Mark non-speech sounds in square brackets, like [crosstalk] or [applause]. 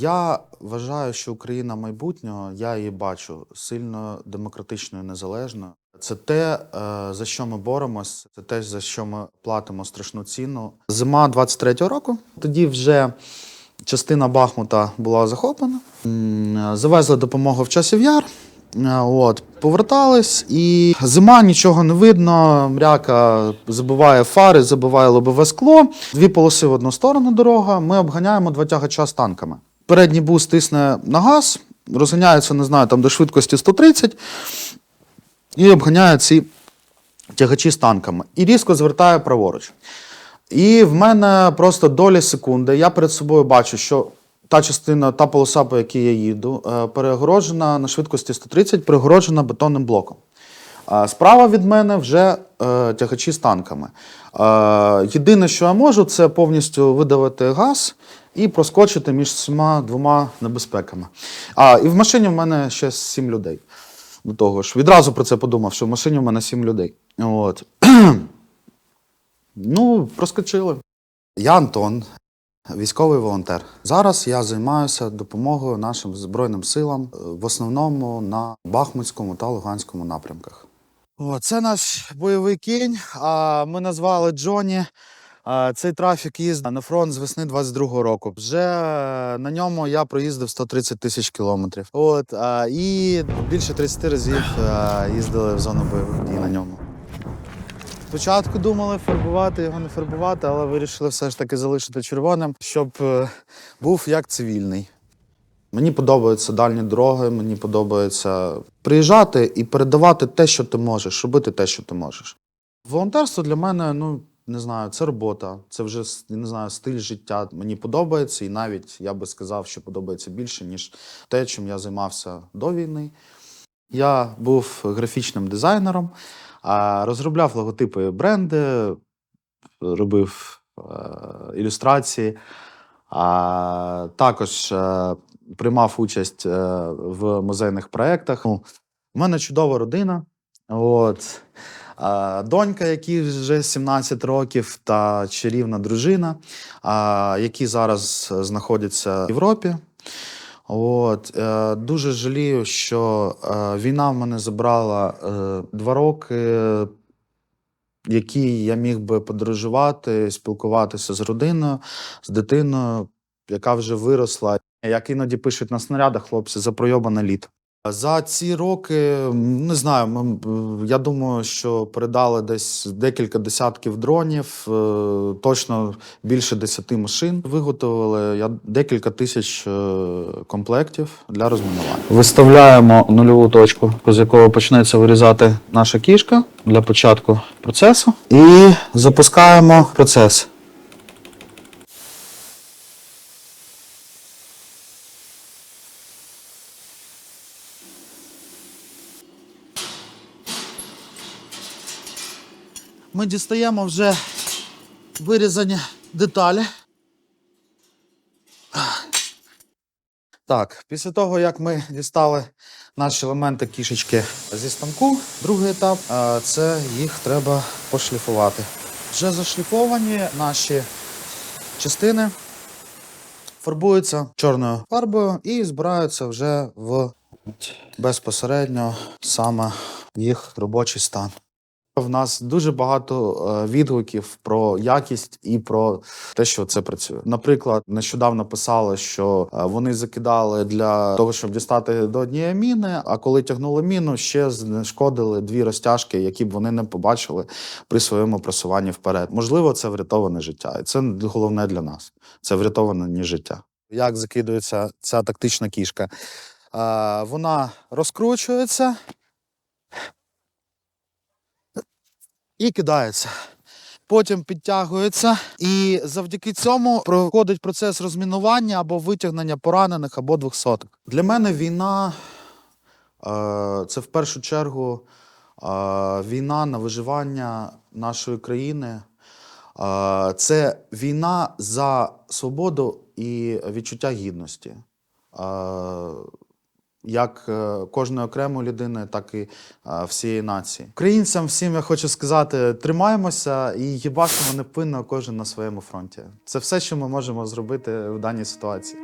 Я вважаю, що Україна майбутнього, я її бачу сильно демократичною, незалежною. Це те, е, за що ми боремось, це те, за що ми платимо страшну ціну. Зима 23-го року. Тоді вже частина Бахмута була захоплена. Завезли допомогу в часів яр. Е, От, повертались, і зима нічого не видно. Мряка забиває фари, забиває лобове скло. Дві полоси в одну сторону дорога. Ми обганяємо два тягача з танками. Передній бус тисне на газ, розганяється, не знаю, там до швидкості 130, і обганяє ці тягачі з танками. І різко звертає праворуч. І в мене просто долі секунди. Я перед собою бачу, що та частина, та полоса, по якій я їду, е, перегороджена на швидкості 130, перегороджена бетонним блоком. Справа від мене вже е, тягачі з танками. Е, єдине, що я можу, це повністю видавити газ і проскочити між цими двома небезпеками. А, і в машині в мене ще сім людей. До того ж, відразу про це подумав, що в машині в мене сім людей. От. [clears throat] ну, проскочили. Я Антон, військовий волонтер. Зараз я займаюся допомогою нашим Збройним силам, е, в основному на Бахмутському та Луганському напрямках. О, це наш бойовий кінь. А ми назвали Джоні. Цей трафік їздить на фронт з весни 22-го року. Вже е, на ньому я проїздив 130 тисяч кілометрів. От і більше 30 разів е, їздили в зону бойових дій на ньому. Спочатку думали фарбувати його, не фарбувати, але вирішили все ж таки залишити червоним, щоб е, був як цивільний. Мені подобаються дальні дороги, мені подобається приїжджати і передавати те, що ти можеш, робити те, що ти можеш. Волонтерство для мене, ну не знаю, це робота, це вже не знаю, стиль життя. Мені подобається, і навіть я би сказав, що подобається більше, ніж те, чим я займався до війни. Я був графічним дизайнером, розробляв логотипи бренди, робив е, ілюстрації, а також е, приймав участь е, в музейних проєктах. У мене чудова родина. От. Донька, якій вже 17 років, та чарівна дружина, які зараз знаходяться в Європі. От, е, дуже жалію, що е, війна в мене забрала е, два роки, які я міг би подорожувати, спілкуватися з родиною, з дитиною, яка вже виросла. Як іноді пишуть на снарядах, хлопці, запройобане літо. За ці роки, не знаю, ми, я думаю, що передали десь декілька десятків дронів, е, точно більше десяти машин. Виготовили я декілька тисяч е, комплектів для розмінування. Виставляємо нульову точку, з якої почнеться вирізати наша кішка для початку процесу. І запускаємо процес. Ми дістаємо вже вирізані деталі. Так, після того, як ми дістали наші елементи кішечки зі станку, другий етап це їх треба пошліфувати. Вже зашліфовані наші частини фарбуються чорною фарбою і збираються вже в безпосередньо саме їх робочий стан. В нас дуже багато е, відгуків про якість і про те, що це працює. Наприклад, нещодавно писали, що е, вони закидали для того, щоб дістати до однієї міни. А коли тягнули міну, ще знешкодили дві розтяжки, які б вони не побачили при своєму просуванні вперед. Можливо, це врятоване життя, і це головне для нас. Це врятоване життя. Як закидується ця тактична кішка? Е, Вона розкручується. І кидається. Потім підтягується, і завдяки цьому проходить процес розмінування або витягнення поранених або двохсотих. Для мене війна е, це в першу чергу е, війна на виживання нашої країни. Е, Це війна за свободу і відчуття гідності. Як е, кожної окремої людини, так і е, всієї нації. Українцям всім я хочу сказати: тримаємося і їбашимо непинно кожен на своєму фронті. Це все, що ми можемо зробити в даній ситуації.